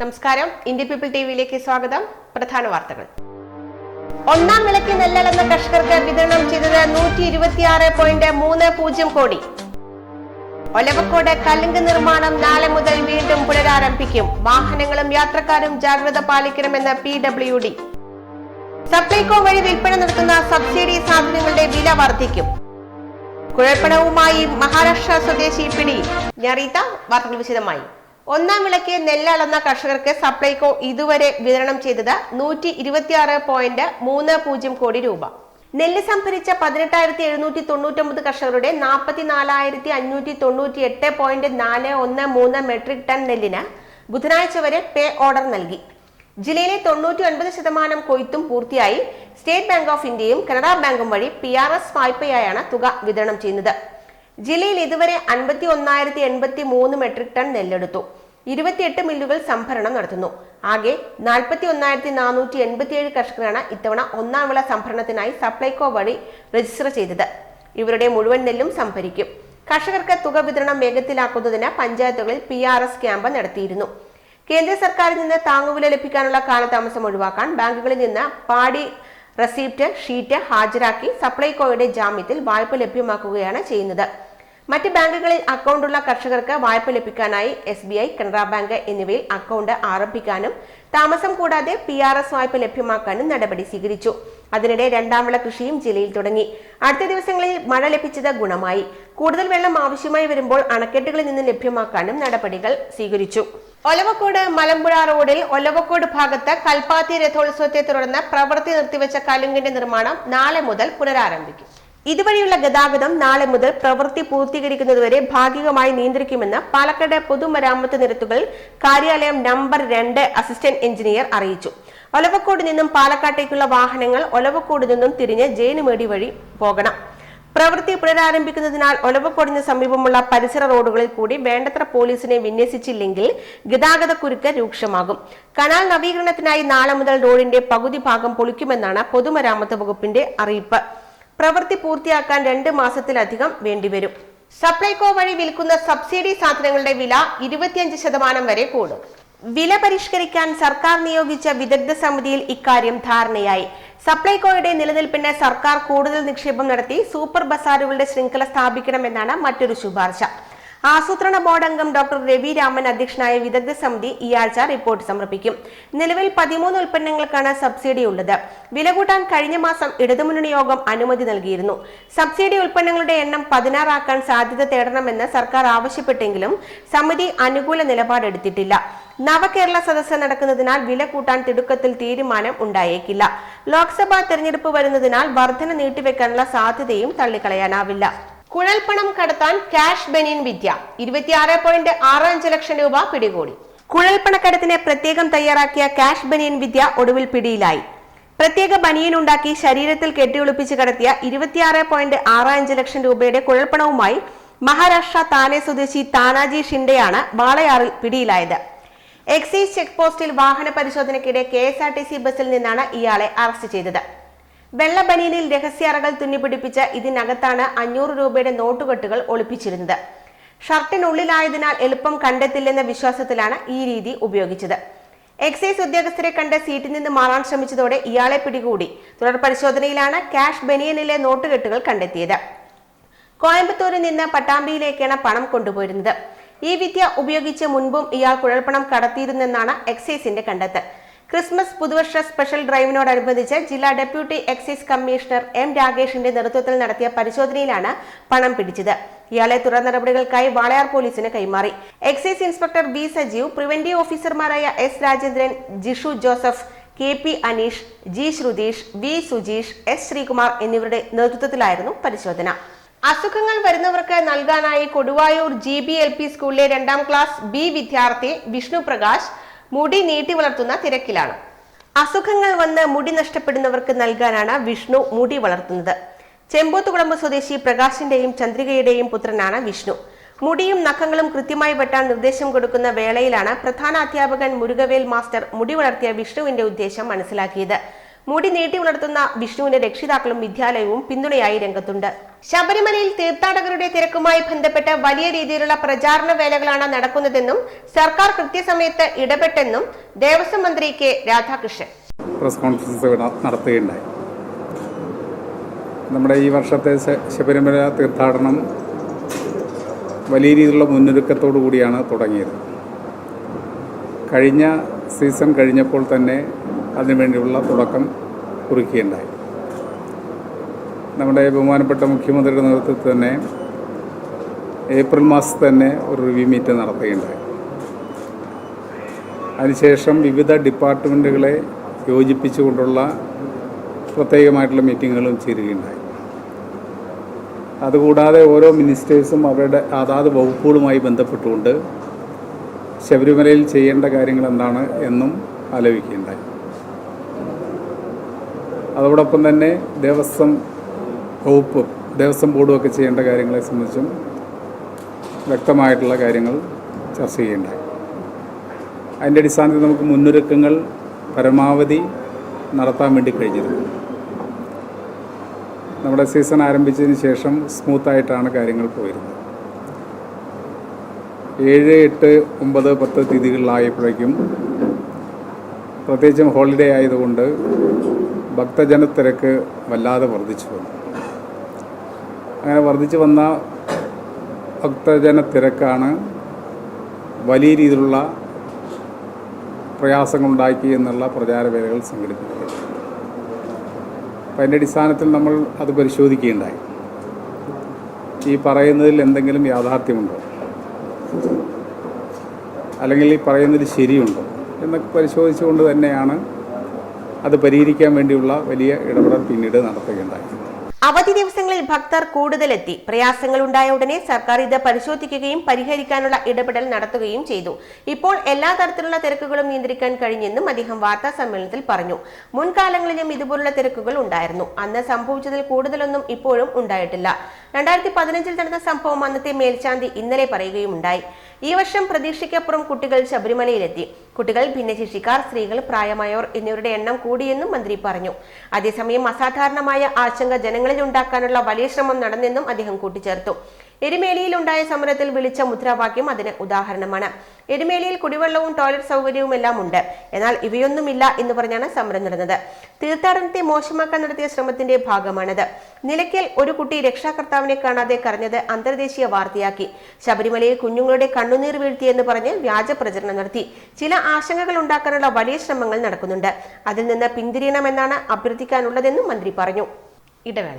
നമസ്കാരം. Indian people T വിയിലേക്ക് സ്വാഗതം. പ്രധാന വാർത്തകൾ. ഒന്നാം വിളയ്ക്ക് നെല്ലളന്ന കർഷകർക്ക് വിതരണം ചെയ്തത് നൂറ്റി ഇരുപത്തിയാറ് പോയിന്റ് മൂന്ന് പൂജ്യം കോടി. ഒലവക്കോട് കല്ലുങ്ക് നിർമ്മാണം നാളെ മുതൽ വീണ്ടും പുനരാരംഭിക്കും. വാഹനങ്ങളും യാത്രക്കാരും ജാഗ്രത പാലിക്കണമെന്ന് പി ഡബ്ല്യു ഡി. സപ്ലൈകോ വഴി വിൽപ്പന നടത്തുന്ന സബ്സിഡി സാധനങ്ങളുടെ വില വർദ്ധിക്കും. കുഴൽപ്പണവുമായി മഹാരാഷ്ട്ര സ്വദേശി പിടി. ഞറീത വാർത്തകൾ വിശദമായി. ഒന്നാം വിളയ്ക്ക് നെല്ലളന്ന കർഷകർക്ക് സപ്ലൈകോ ഇതുവരെ വിതരണം ചെയ്തത് നൂറ്റി ഇരുപത്തിയാറ് പോയിന്റ് മൂന്ന് പൂജ്യം കോടി രൂപ. നെല്ല് സംഭരിച്ച പതിനെട്ടായിരത്തി എഴുന്നൂറ്റി തൊണ്ണൂറ്റൊമ്പത് കർഷകരുടെ നാൽപ്പത്തിനാലായിരത്തി അഞ്ഞൂറ്റി തൊണ്ണൂറ്റി എട്ട് പോയിന്റ് നാല് ഒന്ന് മൂന്ന് മെട്രിക് ടൺ നെല്ലിന് ബുധനാഴ്ച വരെ പേ ഓർഡർ നൽകി. ജില്ലയിലെ തൊണ്ണൂറ്റി ഒൻപത് ശതമാനം കൊയ്ത്തും പൂർത്തിയായി സ്റ്റേറ്റ് ബാങ്ക് ഓഫ് ഇന്ത്യയും കനറ ബാങ്കും വഴി പി ആർ എസ് വായ്പയായാണ് തുക വിതരണം ചെയ്യുന്നത്. ജില്ലയിൽ ഇതുവരെ അൻപത്തി ഒന്നായിരത്തി എൺപത്തി മൂന്ന് മെട്രിക് ടൺ നെല്ലെടുത്തു. ഇരുപത്തിയെട്ട് മില്ലുകൾ സംഭരണം നടത്തുന്നു. ആകെ നാൽപ്പത്തി ഒന്നായിരത്തി നാനൂറ്റി എൺപത്തിയേഴ് കർഷകരാണ് ഇത്തവണ ഒന്നാം വിള സംഭരണത്തിനായി സപ്ലൈകോ വഴി രജിസ്റ്റർ ചെയ്തത്. ഇവരുടെ മുഴുവൻ നെല്ലും സംഭരിക്കും. കർഷകർക്ക് തുക വിതരണം വേഗത്തിലാക്കുന്നതിന് പഞ്ചായത്തുകളിൽ പി ക്യാമ്പ് നടത്തിയിരുന്നു. കേന്ദ്ര സർക്കാരിൽ നിന്ന് താങ്ങുവില ലഭിക്കാനുള്ള കാലതാമസം ഒഴിവാക്കാൻ ബാങ്കുകളിൽ നിന്ന് പാടി റെസീപ്റ്റ് ഷീറ്റ് ഹാജരാക്കി സപ്ലൈകോയുടെ ജാമ്യത്തിൽ വായ്പ ലഭ്യമാക്കുകയാണ് ചെയ്യുന്നത്. മറ്റ് ബാങ്കുകളിൽ അക്കൗണ്ടുള്ള കർഷകർക്ക് വായ്പ ലഭിക്കാനായി S B I Canara bank എന്നിവയിൽ അക്കൗണ്ട് ആരംഭിക്കാനും താമസം കൂടാതെ പി ആർ എസ് വായ്പ ലഭ്യമാക്കാനും നടപടി സ്വീകരിച്ചു. അതിനിടെ രണ്ടാം വിള കൃഷിയും ജില്ലയിൽ തുടങ്ങി. അടുത്ത ദിവസങ്ങളിൽ മഴ ലഭിച്ചത് ഗുണമായി. കൂടുതൽ വെള്ളം ആവശ്യമായി വരുമ്പോൾ അണക്കെട്ടുകളിൽ നിന്ന് ലഭ്യമാക്കാനും നടപടികൾ സ്വീകരിച്ചു. ഒലവക്കോട് മലമ്പുഴ റോഡിൽ ഒലവക്കോട് ഭാഗത്ത് കൽപ്പാത്തി രഥോത്സവത്തെ തുടർന്ന് പ്രവൃത്തി നിർത്തിവെച്ച കലുങ്കിന്റെ നിർമ്മാണം നാളെ മുതൽ പുനരാരംഭിക്കും. ഇതുവഴിയുള്ള ഗതാഗതം നാളെ മുതൽ പ്രവൃത്തി പൂർത്തീകരിക്കുന്നതുവരെ ഭാഗികമായി നിയന്ത്രിക്കുമെന്ന് പാലക്കാട് പൊതുമരാമത്ത് നിരത്തുകൾ കാര്യാലയം നമ്പർ രണ്ട് അസിസ്റ്റന്റ് എഞ്ചിനീയർ അറിയിച്ചു. ഒലവക്കോട് നിന്നും പാലക്കാട്ടേക്കുള്ള വാഹനങ്ങൾ ഒലവക്കോട് നിന്നും തിരിഞ്ഞ് ജേനുമേടി വഴി പോകണം. പ്രവൃത്തി പുനരാരംഭിക്കുന്നതിനാൽ ഒലവക്കോടിന് സമീപമുള്ള പരിസര റോഡുകളിൽ കൂടി വേണ്ടത്ര പോലീസിനെ വിന്യസിച്ചില്ലെങ്കിൽ ഗതാഗത കുരുക്ക് രൂക്ഷമാകും. കനാൽ നവീകരണത്തിനായി നാളെ മുതൽ റോഡിന്റെ പകുതി ഭാഗം പൊളിക്കുമെന്നാണ് പൊതുമരാമത്ത് വകുപ്പിന്റെ അറിയിപ്പ്. പ്രവൃത്തി പൂർത്തിയാക്കാൻ രണ്ട് മാസത്തിലധികം വേണ്ടിവരും. സപ്ലൈകോ വഴി വിൽക്കുന്ന സബ്സിഡി സാധനങ്ങളുടെ വില ഇരുപത്തിയഞ്ച് ശതമാനം വരെ കൂടും. വില പരിഷ്കരിക്കാൻ സർക്കാർ നിയോഗിച്ച വിദഗ്ധ സമിതിയിൽ ഇക്കാര്യം ധാരണയായി. സപ്ലൈകോയുടെ നിലനിൽപ്പിന് സർക്കാർ കൂടുതൽ നിക്ഷേപം നടത്തി സൂപ്പർ ബസാറുകളുടെ ശൃംഖല സ്ഥാപിക്കണമെന്നാണ് മറ്റൊരു ശുപാർശ. ആസൂത്രണ ബോർഡ് അംഗം ഡോക്ടർ രവി രാമൻ അധ്യക്ഷനായ വിദഗ്ധ സമിതി ഈ ആഴ്ച റിപ്പോർട്ട് സമർപ്പിക്കും. നിലവിൽ പതിമൂന്ന് ഉൽപ്പന്നങ്ങൾക്കാണ് സബ്സിഡി ഉള്ളത്. വില കൂട്ടാൻ കഴിഞ്ഞ മാസം ഇടതുമുന്നണി യോഗം അനുമതി നൽകിയിരുന്നു. സബ്സിഡി ഉൽപ്പന്നങ്ങളുടെ എണ്ണം പതിനാറാക്കാൻ സാധ്യത തേടണമെന്ന് സർക്കാർ ആവശ്യപ്പെട്ടെങ്കിലും സമിതി അനുകൂല നിലപാടെടുത്തിട്ടില്ല നവകേരള സദസ്സ് നടക്കുന്നതിനാൽ വില കൂട്ടാൻ തിടുക്കത്തിൽ തീരുമാനം ഉണ്ടായേക്കില്ല. ലോക്സഭാ തെരഞ്ഞെടുപ്പ് വരുന്നതിനാൽ വർധന നീട്ടിവെക്കാനുള്ള സാധ്യതയും തള്ളിക്കളയാനാവില്ല. കുഴൽപ്പണം കടത്താൻ ക്യാഷ് ബനിയൻ വിദ്യ. ഇരുപത്തിയാറ് പോയിന്റ് ആറ് അഞ്ച് ലക്ഷം രൂപ പിടികൂടി. കുഴൽപ്പണക്കടത്തിന് പ്രത്യേകം തയ്യാറാക്കിയ ക്യാഷ് ബനിയൻ വിദ്യ ഒടുവിൽ പിടിയിലായി. പ്രത്യേക ബനിയൻ ഉണ്ടാക്കി ശരീരത്തിൽ കെട്ടിയൊളിപ്പിച്ച് കടത്തിയ ഇരുപത്തിയാറ് പോയിന്റ് ആറ് അഞ്ച് ലക്ഷം രൂപയുടെ കുഴൽപ്പണവുമായി മഹാരാഷ്ട്ര താനെ സ്വദേശി താനാജി ഷിൻഡെയാണ് വാളയാറിൽ പിടിയിലായത്. എക്സൈസ് ചെക്ക് പോസ്റ്റിൽ വാഹന പരിശോധനയ്ക്കിടെ K S R T C ബസ്സിൽ നിന്നാണ് ഇയാളെ അറസ്റ്റ് ചെയ്തത്. വെള്ള ബനിയനിൽ രഹസ്യാറകൾ തുന്നിപ്പിടിപ്പിച്ച് ഇതിനകത്താണ് അഞ്ഞൂറ് രൂപയുടെ നോട്ടുകെട്ടുകൾ ഒളിപ്പിച്ചിരുന്നത്. ഷർട്ടിനുള്ളിലായതിനാൽ എളുപ്പം കണ്ടെത്തില്ലെന്ന വിശ്വാസത്തിലാണ് ഈ രീതി ഉപയോഗിച്ചത്. എക്സൈസ് ഉദ്യോഗസ്ഥരെ കണ്ട് സീറ്റിൽ നിന്ന് മാറാൻ ശ്രമിച്ചതോടെ ഇയാളെ പിടികൂടി. തുടർ പരിശോധനയിലാണ് ക്യാഷ് ബനിയനിലെ നോട്ടുകെട്ടുകൾ കണ്ടെത്തിയത്. കോയമ്പത്തൂരിൽ നിന്ന് പട്ടാമ്പിയിലേക്കാണ് പണം കൊണ്ടുപോയിരുന്നത്. ഈ വിദ്യ ഉപയോഗിച്ച് മുൻപും ഇയാൾ കുഴൽപ്പണം കടത്തിയിരുന്നെന്നാണ് എക്സൈസിന്റെ കണ്ടെത്തൽ. ക്രിസ്മസ് പുതുവർഷ സ്പെഷ്യൽ ഡ്രൈവിനോടനുബന്ധിച്ച് ജില്ലാ ഡെപ്യൂട്ടി എക്സൈസ് കമ്മീഷണർ എം രാകേഷിന്റെ നേതൃത്വത്തിൽ നടത്തിയ പരിശോധനയിലാണ് പണം പിടിച്ചത്. ഇയാളെ തുടർ നടപടികൾക്കായി വാളയാർ പോലീസിന് കൈമാറി. Excise inspector B Sajeev preventive ഓഫീസർമാരായ S Rajendran Jishu Joseph K P Aneesh G Srutheesh V Sujeesh S Sreekumar എന്നിവരുടെ നേതൃത്വത്തിലായിരുന്നു പരിശോധന. അസുഖങ്ങൾ വരുന്നവർക്ക് നൽകാനായി Koduvayur G B L P സ്കൂളിലെ രണ്ടാം ക്ലാസ് ബി വിദ്യാർത്ഥി വിഷ്ണു പ്രകാശ് മുടി നീട്ടി വളർത്തുന്ന തിരക്കിലാണ്. അസുഖങ്ങൾ വന്ന് മുടി നഷ്ടപ്പെടുന്നവർക്ക് നൽകാനാണ് വിഷ്ണു മുടി വളർത്തുന്നത്. ചെമ്പോത്തുകുളമ്പ് സ്വദേശി പ്രകാശിന്റെയും ചന്ദ്രികയുടെയും പുത്രനാണ് വിഷ്ണു. മുടിയും നഖങ്ങളും കൃത്യമായി വെട്ടാൻ നിർദ്ദേശം കൊടുക്കുന്ന വേളയിലാണ് പ്രധാന അധ്യാപകൻ മുരുകവേൽ മാസ്റ്റർ മുടി വളർത്തിയ വിഷ്ണുവിന്റെ ഉദ്ദേശം മനസ്സിലാക്കിയത്. മുടി നീട്ടി ഉണർത്തുന്ന വിഷ്ണുവിന്റെ രക്ഷിതാക്കളും വിദ്യാലയവും പിന്തുണയായി രംഗത്തുണ്ട്. ശബരിമലയിൽ തീർത്ഥാടകരുടെ തിരക്കുമായി ബന്ധപ്പെട്ട് വലിയ രീതിയിലുള്ള പ്രചാരണ വേലകളാണ് നടക്കുന്നതെന്നും സർക്കാർ കൃത്യസമയത്ത് ഇടപെട്ടെന്നും ദേവസ്വം മന്ത്രി കെ രാധാകൃഷ്ണൻ. പ്രസ് കോൺഫറൻസ് നടത്തുകയുണ്ടായി. നമ്മുടെ ഈ വർഷത്തെ ശബരിമല തീർത്ഥാടനം വലിയ രീതിയിലുള്ള മുന്നൊരുക്കത്തോടു കൂടിയാണ് തുടങ്ങിയത്. കഴിഞ്ഞ സീസൺ കഴിഞ്ഞപ്പോൾ തന്നെ അതിനുവേണ്ടിയുള്ള തുടക്കം കുറിക്കുകയുണ്ടായി. നമ്മുടെ ബഹുമാനപ്പെട്ട മുഖ്യമന്ത്രിയുടെ നേതൃത്വത്തിൽ തന്നെ ഏപ്രിൽ മാസത്തിൽ തന്നെ ഒരു റിവ്യൂ മീറ്റ് നടത്തുകയുണ്ടായി. അതിനുശേഷം വിവിധ ഡിപ്പാർട്ട്മെന്റുകളെ യോജിപ്പിച്ചുകൊണ്ടുള്ള പ്രത്യേകമായിട്ടുള്ള മീറ്റിങ്ങുകളും ചേരുകയുണ്ടായി. അതുകൂടാതെ ഓരോ മിനിസ്റ്റേഴ്സും അവരുടെ അതാത് വകുപ്പുകളുമായി ബന്ധപ്പെട്ടുകൊണ്ട് ശബരിമലയിൽ ചെയ്യേണ്ട കാര്യങ്ങൾ എന്താണ് എന്നും ആലോചിക്കുകയുണ്ടായി. അതോടൊപ്പം തന്നെ ദേവസ്വം വകുപ്പ് ദേവസ്വം ബോർഡും ഒക്കെ ചെയ്യേണ്ട കാര്യങ്ങളെ സംബന്ധിച്ചും വ്യക്തമായിട്ടുള്ള കാര്യങ്ങൾ ചർച്ച ചെയ്യുകയുണ്ടായി അതിന്റെ അടിസ്ഥാനത്തിൽ നമുക്ക് മുന്നൊരുക്കങ്ങൾ പരമാവധി നടത്താൻ വേണ്ടി കഴിഞ്ഞിരുന്നു നമ്മുടെ സീസൺ ആരംഭിച്ചതിന് ശേഷം സ്മൂത്തായിട്ടാണ് കാര്യങ്ങൾ പോയിരുന്നത്. ഏഴ് എട്ട് ഒമ്പത് പത്ത് തീയതികളിലായപ്പോഴേക്കും പ്രത്യേകിച്ചും ഹോളിഡേ ആയതുകൊണ്ട് ഭക്തജനത്തിരക്ക് വല്ലാതെ വർദ്ധിച്ചു വന്നു. അങ്ങനെ വർദ്ധിച്ചു വന്ന ഭക്തജനത്തിരക്കാണ് വലിയ രീതിയിലുള്ള പ്രയാസങ്ങളുണ്ടാക്കി എന്നുള്ള പ്രചാരവേലകൾ സംഘടിപ്പിക്കുന്നത്. അപ്പം അതിന്റെ അടിസ്ഥാനത്തിൽ നമ്മൾ അത് പരിശോധിക്കുകയുണ്ടായി. ഈ പറയുന്നതിൽ എന്തെങ്കിലും യാഥാർത്ഥ്യമുണ്ടോ? അല്ലെങ്കിൽ ഈ പറയുന്നതിൽ ശരിയുണ്ടോ? എന്നൊക്കെ പരിശോധിച്ചുകൊണ്ട് തന്നെയാണ് അത് പരിഹരിക്കാൻ വേണ്ടിയുള്ള വലിയ ഇടപെടൽ പിന്നീട് നടത്തുകയുണ്ടായി. അവധി ദിവസങ്ങളിൽ ഭക്തർ കൂടുതലെത്തി. പ്രയാസങ്ങൾ ഉണ്ടായ ഉടനെ സർക്കാർ ഇത് പരിശോധിക്കുകയും പരിഹരിക്കാനുള്ള ഇടപെടൽ നടത്തുകയും ചെയ്തു. ഇപ്പോൾ എല്ലാ തരത്തിലുള്ള തിരക്കുകളും നിയന്ത്രിക്കാൻ കഴിഞ്ഞെന്നും അദ്ദേഹം വാർത്താ സമ്മേളനത്തിൽ പറഞ്ഞു. മുൻകാലങ്ങളിലും ഇതുപോലുള്ള തിരക്കുകൾ ഉണ്ടായിരുന്നു. അന്ന് സംഭവിച്ചതിൽ കൂടുതലൊന്നും ഇപ്പോഴും ഉണ്ടായിട്ടില്ല. രണ്ടായിരത്തി പതിനഞ്ചിൽ നടന്ന സംഭവം അന്നത്തെ മേൽശാന്തി ഇന്നലെ പറയുകയുമുണ്ടായി. ഈ വർഷം പ്രതീക്ഷയ്ക്കപ്പുറം കുട്ടികൾ ശബരിമലയിലെത്തി. കുട്ടികൾ ഭിന്നശേഷിക്കാർ സ്ത്രീകൾ പ്രായമായവർ എന്നിവരുടെ എണ്ണം കൂടിയെന്നും മന്ത്രി പറഞ്ഞു. അതേസമയം അസാധാരണമായ ആശങ്ക ജനങ്ങളിൽ ഉണ്ടാക്കാനുള്ള വലിയ ശ്രമം നടന്നെന്നും അദ്ദേഹം കൂട്ടിച്ചേർത്തു. എരുമേലിയിൽ ഉണ്ടായ സമരത്തിൽ വിളിച്ച മുദ്രാവാക്യം അതിന് ഉദാഹരണമാണ്. എരുമേലിയിൽ കുടിവെള്ളവും ടോയ്ലറ്റ് സൗകര്യവും എല്ലാം ഉണ്ട് എന്നാൽ ഇവയൊന്നുമില്ല എന്ന് പറഞ്ഞാണ് സമരം നടന്നത്. തീർത്ഥാടനത്തെ മോശമാക്കാൻ നടത്തിയ ശ്രമത്തിന്റെ ഭാഗമാണിത്. നിലയ്ക്കൽ ഒരു കുട്ടി രക്ഷാകർത്താവിനെ കാണാതെ കരഞ്ഞത് അന്തർദേശീയ വാർത്തയാക്കി. ശബരിമലയിൽ കുഞ്ഞുങ്ങളുടെ കണ്ണുനീർ വീഴ്ത്തിയെന്ന് പറഞ്ഞ് വ്യാജ പ്രചരണം നടത്തി. ചില ആശങ്കകൾ ഉണ്ടാക്കാനുള്ള വലിയ ശ്രമങ്ങൾ നടക്കുന്നുണ്ട്. അതിൽ നിന്ന് പിന്തിരിയണമെന്നാണ് അഭ്യർത്ഥിക്കാനുള്ളതെന്നും മന്ത്രി പറഞ്ഞു. ഇടവേള.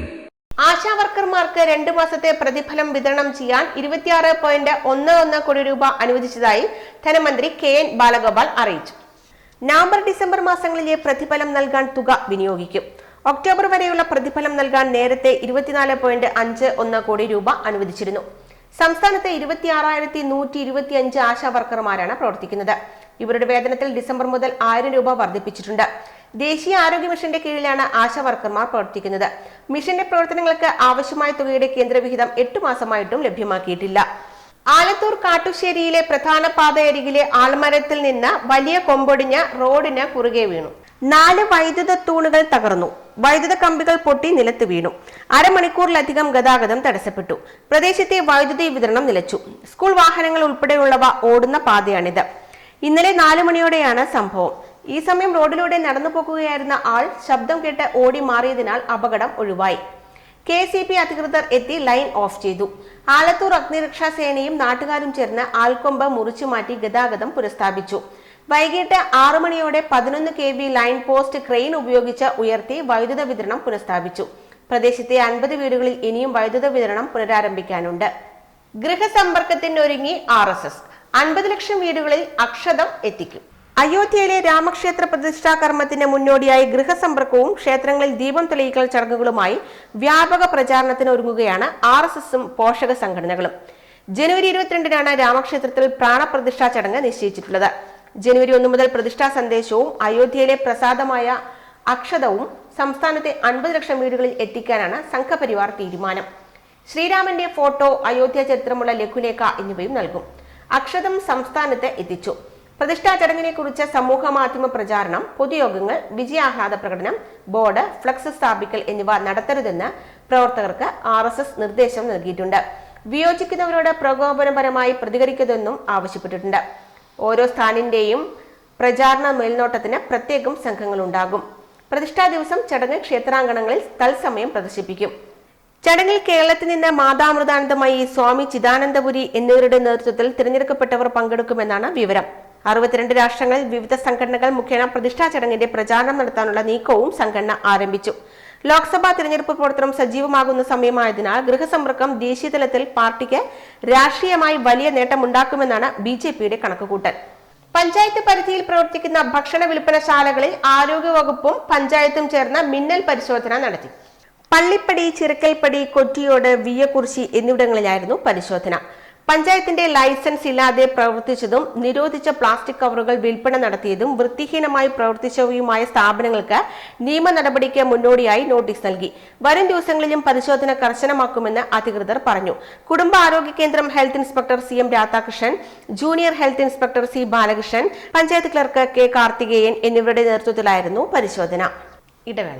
ആശാ വർക്കർമാർക്ക് രണ്ടു മാസത്തെ പ്രതിഫലം വിതരണം ചെയ്യാൻ ഇരുപത്തിയാറ് പോയിന്റ് ഒന്ന് ഒന്ന് കോടി രൂപ അനുവദിച്ചതായി ധനമന്ത്രി കെ എൻ ബാലഗോപാൽ അറിയിച്ചു. നവംബർ ഡിസംബർ മാസങ്ങളിലെ പ്രതിഫലം നൽകാൻ തുക വിനിയോഗിക്കും. ഒക്ടോബർ വരെയുള്ള പ്രതിഫലം നൽകാൻ നേരത്തെ ഇരുപത്തിനാല് പോയിന്റ് അഞ്ച് ഒന്ന് കോടി രൂപ അനുവദിച്ചിരുന്നു. സംസ്ഥാനത്തെ ഇരുപത്തിയാറായിരത്തി നൂറ്റി ഇരുപത്തിയഞ്ച് ആശാ വർക്കർമാരാണ് പ്രവർത്തിക്കുന്നത്. ഇവരുടെ വേതനത്തിൽ ഡിസംബർ മുതൽ ആയിരം രൂപ വർദ്ധിപ്പിച്ചിട്ടുണ്ട്. ദേശീയ ആരോഗ്യ മിഷന്റെ കീഴിലാണ് ആശാ വർക്കർമാർ പ്രവർത്തിക്കുന്നത്. മിഷന്റെ പ്രവർത്തനങ്ങൾക്ക് ആവശ്യമായ തുകയുടെ കേന്ദ്രവിഹിതം എട്ട് മാസമായിട്ടും ലഭ്യമാക്കിയിട്ടില്ല. ആലത്തൂർ കാട്ടുശ്ശേരിയിലെ പ്രധാന പാതയരികിലെ ആൾമരത്തിൽ നിന്ന് വലിയ കൊമ്പൊടിഞ്ഞ റോഡിന് കുറുകെ വീണു. നാല് വൈദ്യുത തൂണുകൾ തകർന്നു. വൈദ്യുത കമ്പികൾ പൊട്ടി നിലത്ത് വീണു. അരമണിക്കൂറിലധികം ഗതാഗതം തടസ്സപ്പെട്ടു. പ്രദേശത്തെ വൈദ്യുതി വിതരണം നിലച്ചു. സ്കൂൾ വാഹനങ്ങൾ ഉൾപ്പെടെയുള്ളവ ഓടുന്ന പാതയാണിത്. ഇന്നലെ നാലു മണിയോടെയാണ് സംഭവം. ഈ സമയം റോഡിലൂടെ നടന്നു പോകുകയായിരുന്ന ആൾ ശബ്ദം കേട്ട് ഓടി മാറിയതിനാൽ അപകടം ഒഴിവായി. കെ സി പി അധികൃതർ എത്തി ലൈൻ ഓഫ് ചെയ്തു. ആലത്തൂർ അഗ്നിരക്ഷാ സേനയും നാട്ടുകാരും ചേർന്ന് ആൽക്കൊമ്പ് മുറിച്ചു മാറ്റി ഗതാഗതം പുനഃസ്ഥാപിച്ചു. വൈകിട്ട് ആറു മണിയോടെ പതിനൊന്ന് K V line post crane ഉപയോഗിച്ച് ഉയർത്തി വൈദ്യുത വിതരണം പുനഃസ്ഥാപിച്ചു. പ്രദേശത്തെ അൻപത് വീടുകളിൽ ഇനിയും വൈദ്യുത വിതരണം പുനരാരംഭിക്കാനുണ്ട്. ഗൃഹസമ്പർക്കത്തിനൊരുങ്ങി ആർ എസ് എസ്. അൻപത് ലക്ഷം വീടുകളിൽ അക്ഷതം എത്തിക്കും. അയോധ്യയിലെ രാമക്ഷേത്ര പ്രതിഷ്ഠാ കർമ്മത്തിന് മുന്നോടിയായി ഗൃഹസമ്പർക്കവും ക്ഷേത്രങ്ങളിൽ ദീപം തെളിയിക്കൽ ചടങ്ങുകളുമായി വ്യാപക പ്രചാരണത്തിന് ഒരുങ്ങുകയാണ് ആർ എസ് എസും പോഷക സംഘടനകളും. ജനുവരി ഇരുപത്തിരണ്ടിനാണ് രാമക്ഷേത്രത്തിൽ പ്രാണപ്രതിഷ്ഠാ ചടങ്ങ് നിശ്ചയിച്ചിട്ടുള്ളത്. ജനുവരി ഒന്ന് മുതൽ പ്രതിഷ്ഠാ സന്ദേശവും അയോധ്യയിലെ പ്രസാദമായ അക്ഷതവും സംസ്ഥാനത്തെ അൻപത് ലക്ഷം വീടുകളിൽ എത്തിക്കാനാണ് സംഘപരിവാർ തീരുമാനം. ശ്രീരാമന്റെ ഫോട്ടോ അയോധ്യ ചരിത്രമുള്ള ലഘുലേഖ എന്നിവയും നൽകും. അക്ഷതം സംസ്ഥാനത്ത് എത്തിച്ചു. പ്രതിഷ്ഠാ ചടങ്ങിനെ കുറിച്ച് സമൂഹ മാധ്യമ പ്രചാരണം പൊതുയോഗങ്ങൾ വിജയാഹ്ലാദ പ്രകടനം ബോർഡ് ഫ്ലക്സ് സ്ഥാപിക്കൽ എന്നിവ നടത്തരുതെന്ന് പ്രവർത്തകർക്ക് ആർ നിർദ്ദേശം നൽകിയിട്ടുണ്ട്. വിയോജിക്കുന്നവരോട് പ്രകോപനപരമായി പ്രതികരിക്കരുതെന്നും ആവശ്യപ്പെട്ടിട്ടുണ്ട്. ഓരോ സ്ഥാനിന്റെയും പ്രചാരണ മേൽനോട്ടത്തിന് പ്രത്യേകം സംഘങ്ങളുണ്ടാകും. പ്രതിഷ്ഠാ ദിവസം ചടങ്ങ് ക്ഷേത്രാങ്കണങ്ങളിൽ തത്സമയം പ്രദർശിപ്പിക്കും. ചടങ്ങിൽ കേരളത്തിൽ നിന്ന് മാതാമൃതാനന്ദമയി സ്വാമി ചിദാനന്ദപുരി എന്നിവരുടെ നേതൃത്വത്തിൽ തിരഞ്ഞെടുക്കപ്പെട്ടവർ പങ്കെടുക്കുമെന്നാണ് വിവരം. അറുപത്തിരണ്ട് രാഷ്ട്രങ്ങളിൽ വിവിധ സംഘടനകൾ മുഖേന പ്രതിഷ്ഠാ ചടങ്ങിന്റെ പ്രചാരണം നടത്താനുള്ള നീക്കവും സംഘടന ആരംഭിച്ചു. ലോക്സഭാ തിരഞ്ഞെടുപ്പ് പ്രവർത്തനം സജീവമാകുന്ന സമയമായതിനാൽ ഗൃഹസമ്പർക്കം ദേശീയതലത്തിൽ പാർട്ടിക്ക് രാഷ്ട്രീയമായി വലിയ നേട്ടമുണ്ടാക്കുമെന്നാണ് ബി ജെ പിയുടെ കണക്കുകൂട്ടൽ. പഞ്ചായത്ത് പരിധിയിൽ പ്രവർത്തിക്കുന്ന ഭക്ഷണ വിൽപ്പനശാലകളിൽ ആരോഗ്യവകുപ്പും പഞ്ചായത്തും ചേർന്ന് മിന്നൽ പരിശോധന നടത്തി. പള്ളിപ്പടി ചിറക്കൽപ്പടി കൊറ്റിയോട് വിയക്കുറിശി എന്നിവിടങ്ങളിലായിരുന്നു പരിശോധന. പഞ്ചായത്തിന്റെ ലൈസൻസ് ഇല്ലാതെ പ്രവർത്തിച്ചതും നിരോധിച്ച പ്ലാസ്റ്റിക് കവറുകൾ വിൽപ്പന നടത്തിയതും വൃത്തിഹീനമായി പ്രവർത്തിച്ചവയുമായ സ്ഥാപനങ്ങൾക്ക് നിയമ നടപടിക്ക് മുന്നോടിയായി നോട്ടീസ് നൽകി. വരും ദിവസങ്ങളിലും പരിശോധന കർശനമാക്കുമെന്ന് അധികൃതർ പറഞ്ഞു. കുടുംബ ആരോഗ്യ കേന്ദ്രം health inspector C M Radhakrishnan junior health inspector C Balakrishnan panchayat clerk K Karthikeyan എന്നിവരുടെ നേതൃത്വത്തിലായിരുന്നു പരിശോധന. ഇടവേള.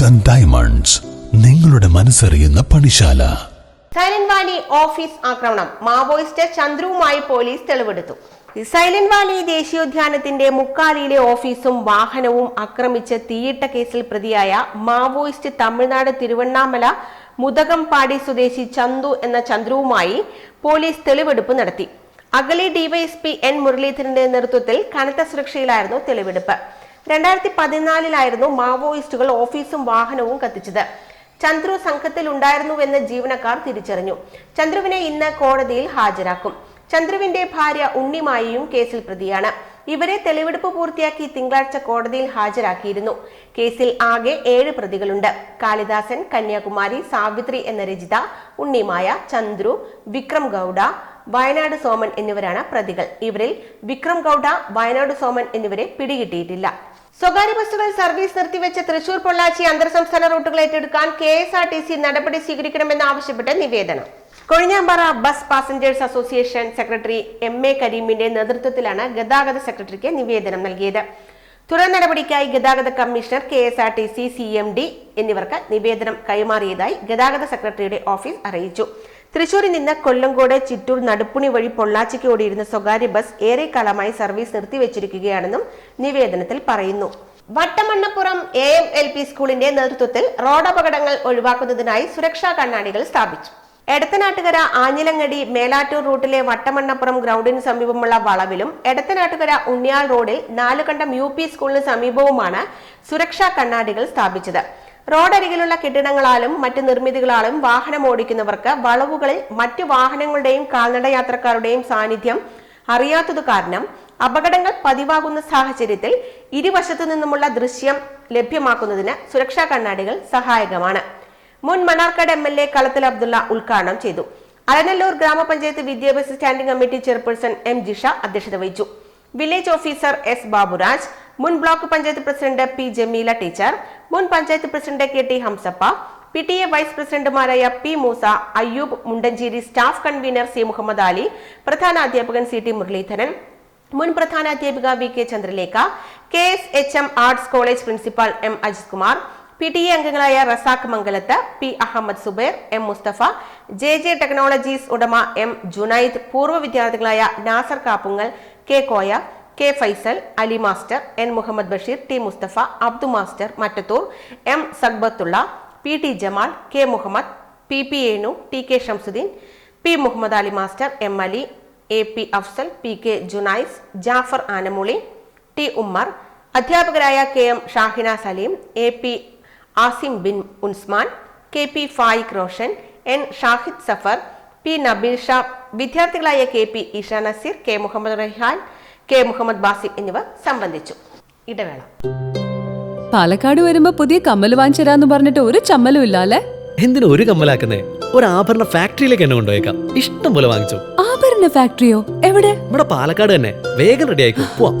ഗോൾഡ് ആൻഡ് ഡയമണ്ട്സ് നിങ്ങളുടെ മനസ്സറിയുന്ന പണിശാല. സൈലന്റ് വാലി ഓഫീസ് ആക്രമണം. മാവോയിസ്റ്റ് ചന്ദ്രുവുമായി പോലീസ് തെളിവെടുത്തു. സൈലന്റ് വാലി ദേശീയോദ്യാനത്തിന്റെ മുക്കാലിയിലെ ഓഫീസും വാഹനവും ആക്രമിച്ച് തീയിട്ട കേസിൽ പ്രതിയായ മാവോയിസ്റ്റ് തമിഴ്നാട് തിരുവണ്ണാമല മുതകംപാടി സ്വദേശി ചന്തു എന്ന ചന്ദ്രുവുമായി പോലീസ് തെളിവെടുപ്പ് നടത്തി. അഗളി ഡിവൈഎസ്പി എൻ മുരളീധരന്റെ നേതൃത്വത്തിൽ കനത്ത സുരക്ഷയിലായിരുന്നു തെളിവെടുപ്പ്. രണ്ടായിരത്തി പതിനാലിലായിരുന്നു മാവോയിസ്റ്റുകൾ ഓഫീസും വാഹനവും കത്തിച്ചത്. ചന്ദ്രു സംഘത്തിൽ ഉണ്ടായിരുന്നുവെന്ന് ജീവനക്കാർ തിരിച്ചറിഞ്ഞു. ചന്ദ്രുവിനെ ഇന്ന് കോടതിയിൽ ഹാജരാക്കും. ചന്ദ്രുവിന്റെ ഭാര്യ ഉണ്ണിമായയും കേസിൽ പ്രതിയാണ്. ഇവരെ തെളിവെടുപ്പ് പൂർത്തിയാക്കി തിങ്കളാഴ്ച കോടതിയിൽ ഹാജരാക്കിയിരുന്നു. കേസിൽ ആകെ ഏഴ് പ്രതികളുണ്ട്. കാളിദാസൻ കന്യാകുമാരി സാവിത്രി എന്ന രചിത ഉണ്ണിമായ ചന്ദ്രു വിക്രം ഗൌഡ വയനാട് സോമൻ എന്നിവരാണ് പ്രതികൾ. ഇവരിൽ വിക്രം ഗൌഡ വയനാട് സോമൻ എന്നിവരെ പിടികിട്ടിയിട്ടില്ല. സ്വകാര്യ ബസ്സുകൾ സർവീസ് നിർത്തിവെച്ച തൃശൂർ പൊള്ളാച്ചി അന്തർ സംസ്ഥാന റൂട്ടുകൾ ഏറ്റെടുക്കാൻ K S R T C നടപടി സ്വീകരിക്കണമെന്ന് ആവശ്യപ്പെട്ട് നിവേദനം. Kozhinjampara bus passengers association secretary M A കരീമിന്റെ നേതൃത്വത്തിലാണ് ഗതാഗത സെക്രട്ടറിക്ക് നിവേദനം നൽകിയത്. തുടർ നടപടിക്കായി ഗതാഗത commissioner K S R T C C M D എന്നിവർക്ക് നിവേദനം കൈമാറിയതായി ഗതാഗത സെക്രട്ടറിയുടെ ഓഫീസ് അറിയിച്ചു. തൃശൂരിൽ നിന്ന് കൊല്ലങ്കോട് ചിറ്റൂർ നടുപ്പുണി വഴി പൊള്ളാച്ചിക്ക് ഓടിയിരുന്ന സ്വകാര്യ ബസ് ഏറെക്കാലമായി സർവീസ് നിർത്തിവെച്ചിരിക്കുകയാണെന്നും നിവേദനത്തിൽ പറയുന്നു. Vattamannappuram A M L P സ്കൂളിന്റെ നേതൃത്വത്തിൽ റോഡപകടങ്ങൾ ഒഴിവാക്കുന്നതിനായി സുരക്ഷാ കണ്ണാടികൾ സ്ഥാപിച്ചു. എടത്തനാട്ടുകര ആഞ്ഞിലങ്ങടി മേലാറ്റൂർ റൂട്ടിലെ വട്ടമണ്ണപ്പുറം ഗ്രൗണ്ടിന് സമീപമുള്ള വളവിലും എടത്തനാട്ടുകര ഉണ്ണിയാൾ റോഡിൽ നാലുകണ്ടം യു പി സ്കൂളിന് സമീപവുമാണ് സുരക്ഷാ കണ്ണാടികൾ സ്ഥാപിച്ചത്. റോഡരികിലുള്ള കെട്ടിടങ്ങളാലും മറ്റ് നിർമ്മിതികളാലും വാഹനം ഓടിക്കുന്നവർക്ക് വളവുകളിൽ മറ്റു വാഹനങ്ങളുടെയും കാൽനടയാത്രക്കാരുടെയും സാന്നിധ്യം അറിയാത്തതു കാരണം അപകടങ്ങൾ പതിവാകുന്ന സാഹചര്യത്തിൽ ഇരുവശത്തു നിന്നുമുള്ള ദൃശ്യം ലഭ്യമാക്കുന്നതിന് സുരക്ഷാ കണ്ണാടികൾ സഹായകമാണ്. മുൻ മണ്ണാർക്കാട് എം എൽ എ കളത്തിൽ അബ്ദുള്ള ഉദ്ഘാടനം ചെയ്തു. അലനല്ലൂർ ഗ്രാമപഞ്ചായത്ത് വിദ്യാഭ്യാസ standing committee chairperson M Jisha അധ്യക്ഷത വഹിച്ചു. വില്ലേജ് ഓഫീസർ എസ് ബാബുരാജ് മുൻ block panchayat president P Jameela teacher മുൻ panchayat president K T Hamsappa P T A vice പ്രസിഡന്റുമാരായ P Moosa Ayyub Mundancheri staff convener C Muhammad Ali പ്രധാന അധ്യാപകൻ C T Muraleedharan മുൻ പ്രധാന അധ്യാപിക V K Chandralekha K S H M arts college principal M Ajith Kumar P T A അംഗങ്ങളായ Razak Mangalath P Ahammed Zubair M Mustafa J J technologies ഉടമ M Junaid പൂർവ വിദ്യാർത്ഥികളായ Nasar Kappungal K Koya K Faisal Ali master N Muhammad Basheer T Mustafa Abdu master Mattathur M Sakbathulla P T Jamal K Muhammad P P Enu T K Shamsuddin P Muhammad Ali master M Ali A P Afsal P K Junais Jafar Anamuli T Ummer അധ്യാപകരായ K M Shahina Saleem A P Asim bin Unsman K P Faiq Roshan N Shahid Safar P Nabeel Shah വിദ്യാർത്ഥികളായ K P Isha Naseer K Muhammad Rehan K Muhammad Basim എന്നിവർ സംബന്ധിച്ചു. ഇടവേള. പാലക്കാട് വരുമ്പോ പുതിയ കമ്മൽ വാങ്ങിച്ചരാന്ന് പറഞ്ഞിട്ട് ഒരു ചമ്മലും ഇല്ല അല്ലേ എന്തിനു ഒരു കമ്മലാക്കുന്നേ? ഒരു ആഭരണ ഫാക്ടറിയിലേക്ക് എന്നെ കൊണ്ടുപോയേക്കാം. ഇഷ്ടം പോലെ വാങ്ങിച്ചു. ആഭരണ ഫാക്ടറിയോ? എവിടെ? ഇവിടെ പാലക്കാട് തന്നെ. വേഗം റെഡി ആയിക്കോ. പോവാം.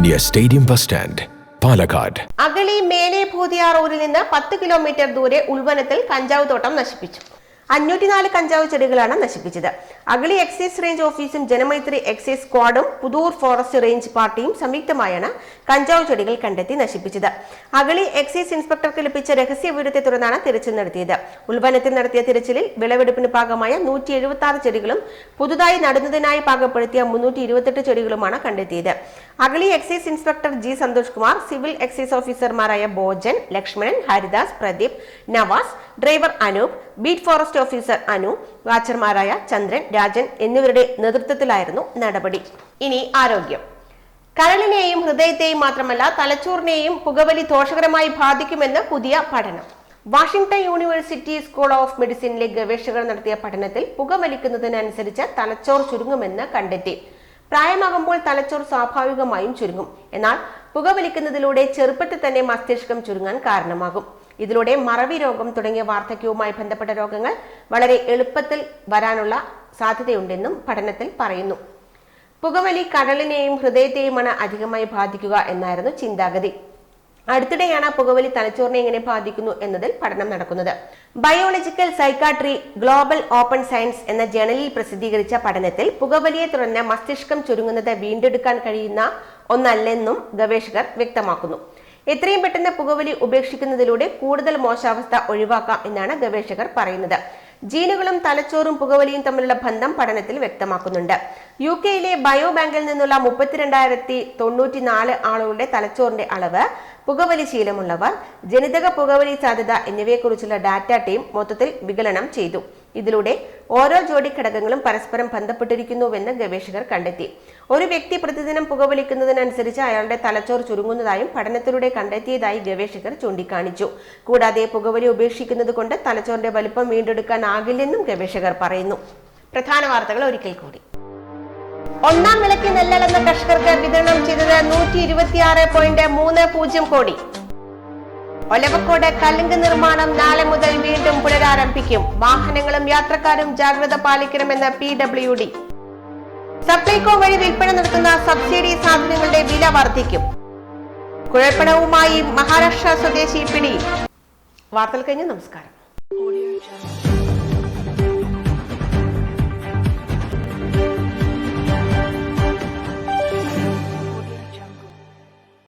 near Stadium Bus Stand, Palakkad. Agali മേലെ ഭൂതിയാർ റോഡിൽ നിന്ന് പത്ത് കിലോമീറ്റർ ദൂരെ ഉൾവനത്തിൽ കഞ്ചാവ് തോട്ടം നശിപ്പിച്ചു അഞ്ഞൂറ്റിനാല് കഞ്ചാവ് ചെടികളാണ് നശിപ്പിച്ചത് അഗളി എക്സൈസ് റേഞ്ച് ഓഫീസും ജനമൈത്രി എക്സൈസ് സ്ക്വാഡും പുതൂർ ഫോറസ്റ്റ് റേഞ്ച് പാർട്ടിയും സംയുക്തമായാണ് കഞ്ചാവ് ചെടികൾ കണ്ടെത്തി നശിപ്പിച്ചത്. അഗളി എക്സൈസ് ഇൻസ്പെക്ടർക്ക് ലഭിച്ച രഹസ്യ വിവരത്തെ തുടർന്നാണ് തിരച്ചിൽ നടത്തിയത്. ഉൾവനത്തിൽ നടത്തിയ തിരച്ചിലിൽ വിളവെടുപ്പിന് ഭാഗമായ നൂറ്റി എഴുപത്തി ആറ് ചെടികളും പുതുതായി നടുന്നതിനായി പാകപ്പെടുത്തിയ മുന്നൂറ്റി ഇരുപത്തെട്ട് ചെടികളുമാണ് കണ്ടെത്തിയത്. Agali excise inspector G Santhosh Kumar civil excise ഓഫീസർമാരായ Bojan Lakshmanan Haridas Pradeep Navas driver Anoop beat forest officer Anu വാച്ചർമാരായ Chandran Rajan എന്നിവരുടെ നേതൃത്വത്തിലായിരുന്നു നടപടി. ഇനി ആരോഗ്യം. കരളിനെയും ഹൃദയത്തെയും മാത്രമല്ല തലച്ചോറിനെയും പുകവലി ദോഷകരമായി ബാധിക്കുമെന്ന് പുതിയ പഠനം. വാഷിംഗ്ടൺ യൂണിവേഴ്സിറ്റി സ്കൂൾ ഓഫ് മെഡിസിനിലെ ഗവേഷകർ നടത്തിയ പഠനത്തിൽ പുകവലിക്കുന്നതിനനുസരിച്ച് തലച്ചോർ ചുരുങ്ങുമെന്ന് കണ്ടെത്തി. പ്രായമാകുമ്പോൾ തലച്ചോർ സ്വാഭാവികമായും ചുരുങ്ങും. എന്നാൽ പുകവലിക്കുന്നതിലൂടെ ചെറുപ്പത്തിൽ തന്നെ മസ്തിഷ്കം ചുരുങ്ങാൻ കാരണമാകും. ഇതിലൂടെ മറവി രോഗം തുടങ്ങിയ വാർദ്ധക്യവുമായി ബന്ധപ്പെട്ട രോഗങ്ങൾ വളരെ എളുപ്പത്തിൽ വരാനുള്ള സാധ്യതയുണ്ടെന്നും പഠനത്തിൽ പറയുന്നു. പുകവലി കടലിനെയും ഹൃദയത്തെയുമാണ് അധികമായി ബാധിക്കുക എന്നായിരുന്നു ചിന്താഗതി. അടുത്തിടെയാണ് പുകവലി തലച്ചോറിനെ എങ്ങനെ ബാധിക്കുന്നു എന്നതിൽ പഠനം നടക്കുന്നത്. Biological psychiatry global open science എന്ന ജേണലിൽ പ്രസിദ്ധീകരിച്ച പഠനത്തിൽ പുകവലിയെ തുടർന്ന് മസ്തിഷ്കം ചുരുങ്ങുന്നത് വീണ്ടെടുക്കാൻ കഴിയുന്ന ഒന്നല്ലെന്നും ഗവേഷകർ വ്യക്തമാക്കുന്നു. എത്രയും പെട്ടെന്ന് പുകവലി ഉപേക്ഷിക്കുന്നതിലൂടെ കൂടുതൽ മോശാവസ്ഥ ഒഴിവാക്കാം എന്നാണ് ഗവേഷകർ പറയുന്നത്. ജീനുകളും തലച്ചോറും പുകവലിയും തമ്മിലുള്ള ബന്ധം പഠനത്തിൽ വ്യക്തമാക്കുന്നുണ്ട്. യു കെയിലെ ബയോ ബാങ്കിൽ നിന്നുള്ള മുപ്പത്തിരണ്ടായിരത്തി തൊണ്ണൂറ്റിനാല് ആളുകളുടെ തലച്ചോറിന്റെ അളവ് പുകവലി ശീലമുള്ളവർ ജനിതക പുകവലി സാധ്യത എന്നിവയെക്കുറിച്ചുള്ള ഡാറ്റ ടീം മൊത്തത്തിൽ വികലനം ചെയ്തു. ഇതിലൂടെ ഓരോ ജോഡി ഘടകങ്ങളും പരസ്പരം ബന്ധപ്പെട്ടിരിക്കുന്നുവെന്ന് ഗവേഷകർ കണ്ടെത്തി. ഒരു വ്യക്തി പ്രതിദിനം പുകവലിക്കുന്നതിനനുസരിച്ച് അയാളുടെ തലച്ചോർ ചുരുങ്ങുന്നതായും പഠനത്തിലൂടെ കണ്ടെത്തിയതായി ഗവേഷകർ ചൂണ്ടിക്കാണിച്ചു. കൂടാതെ പുകവലി ഉപേക്ഷിക്കുന്നത് കൊണ്ട് തലച്ചോറിന്റെ വലിപ്പം വീണ്ടെടുക്കാനാകില്ലെന്നും ഗവേഷകർ പറയുന്നു. പ്രധാന വാർത്തകൾ ഒരിക്കൽ കൂടി. ഒന്നാം വിലയ്ക്ക് നെല്ലളെന്ന കർഷകർക്ക് വിതരണം ചെയ്തത് നൂറ്റി ഇരുപത്തിയാറ് പോയിന്റ് മൂന്ന് പൂജ്യം കോടി. ഒലവക്കോട് കലുങ്ക് നിർമ്മാണം നാളെ മുതൽ വീണ്ടും പുനരാരംഭിക്കും. വാഹനങ്ങളും യാത്രക്കാരും ജാഗ്രത പാലിക്കണമെന്ന് പി ഡബ്ല്യു ഡി. സപ്ലൈകോ വഴി വിൽപ്പന നടത്തുന്ന സബ്സിഡി സാധനങ്ങളുടെ വില വർദ്ധിക്കും. കുഴൽപ്പണവുമായി മഹാരാഷ്ട്ര സ്വദേശി പിടി. വാർത്തകൾ കഴിഞ്ഞ് നമസ്കാരം.